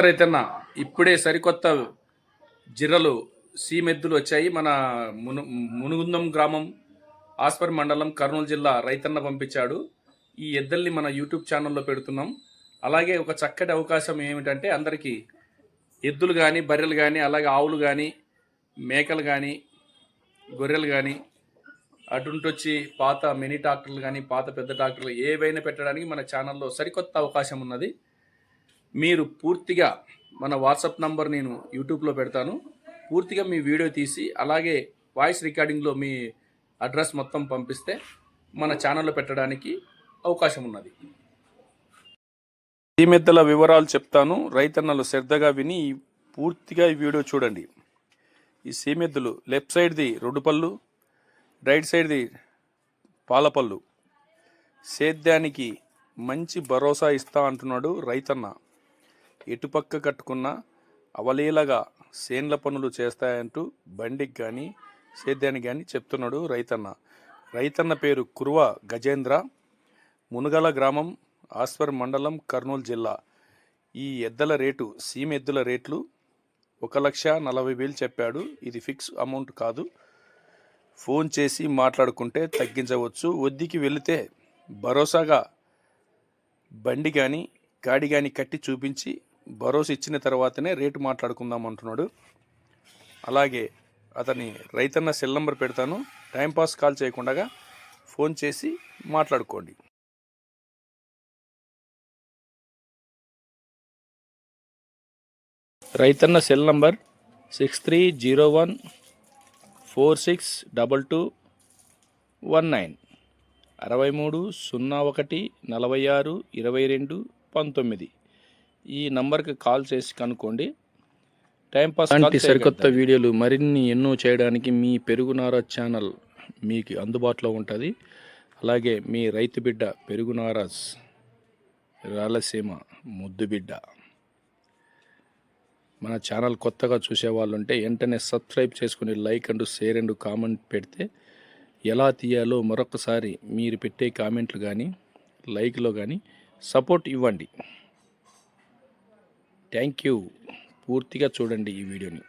రైతన్న ఇప్పుడే సరికొత్త జిర్రలు సీమెద్దులు వచ్చాయి. మన మును మునుగుందం గ్రామం ఆస్పర్ మండలం కర్నూలు జిల్లా రైతన్న పంపించాడు. ఈ ఎద్దల్ని మన యూట్యూబ్ ఛానల్లో పెడుతున్నాం. అలాగే ఒక చక్కటి అవకాశం ఏమిటంటే అందరికీ ఎద్దులు కానీ బర్రెలు కానీ అలాగే ఆవులు కానీ మేకలు కానీ గొర్రెలు కానీ అటుంటొచ్చి పాత మినీ ట్రాక్టర్లు కానీ పాత పెద్ద ట్రాక్టర్లు ఏవైనా పెట్టడానికి మన ఛానల్లో సరికొత్త అవకాశం ఉన్నది. మీరు పూర్తిగా మన వాట్సాప్ నంబర్ నేను యూట్యూబ్లో పెడతాను. పూర్తిగా మీ వీడియో తీసి అలాగే వాయిస్ రికార్డింగ్లో మీ అడ్రస్ మొత్తం పంపిస్తే మన ఛానల్లో పెట్టడానికి అవకాశం ఉన్నది. సీమెద్దల వివరాలు చెప్తాను. రైతన్నలు శ్రద్ధగా విని పూర్తిగా ఈ వీడియో చూడండి. ఈ సీమెద్దులు లెఫ్ట్ సైడ్ది రెండు పళ్ళు రైట్ సైడ్ది పాలపళ్ళు. సేద్యానికి మంచి భరోసా ఇస్తా అంటున్నాడు రైతన్న. ఎటుపక్క కట్టుకున్న అవలీలగా సేన్ల పనులు చేస్తాయంటూ బండికి కానీ సేద్యానికి కానీ చెప్తున్నాడు రైతన్న. రైతన్న పేరు కురువ గజేంద్ర. మునుగల గ్రామం ఆస్వర్ మండలం కర్నూలు జిల్లా. ఈ ఎద్దల రేటు సీమ ఎద్దుల రేట్లు ఒక లక్ష నలభై వేలు చెప్పాడు. ఇది ఫిక్స్ అమౌంట్ కాదు. ఫోన్ చేసి మాట్లాడుకుంటే తగ్గించవచ్చు. వద్దికి వెళితే భరోసాగా బండి కానీ గాడి కానీ కట్టి చూపించి భరోసా ఇచ్చిన తర్వాతనే రేటు మాట్లాడుకుందాం అంటున్నాడు. అలాగే అతని రైతన్న సెల్ నంబర్ పెడతాను. టైంపాస్ కాల్ చేయకుండా ఫోన్ చేసి మాట్లాడుకోండి. రైతన్న cell number six three zero one four six double two one nine. అరవై మూడు సున్నా ఒకటి నలభై ఆరు ఇరవై రెండు పంతొమ్మిది. ఈ నంబర్కి కాల్ చేసి కనుక్కోండి. టైంపాస్ లాంటి సరికొత్త వీడియోలు మరిన్ని ఎన్నో చేయడానికి మీ పెరుగునార ఛానల్ మీకు అందుబాటులో ఉంటుంది. అలాగే మీ రైతు బిడ్డ పెరుగునారాజ్ రాయలసీమ ముద్దు బిడ్డ. మన ఛానల్ కొత్తగా చూసే వాళ్ళు ఉంటే వెంటనే సబ్స్క్రైబ్ చేసుకుని like and share and comment పెడితే ఎలా తీయాలో మరొకసారి మీరు పెట్టే కామెంట్లు కానీ లైక్లో కానీ సపోర్ట్ ఇవ్వండి. Thank you. పూర్తిగా చూడండి ఈ వీడియోని.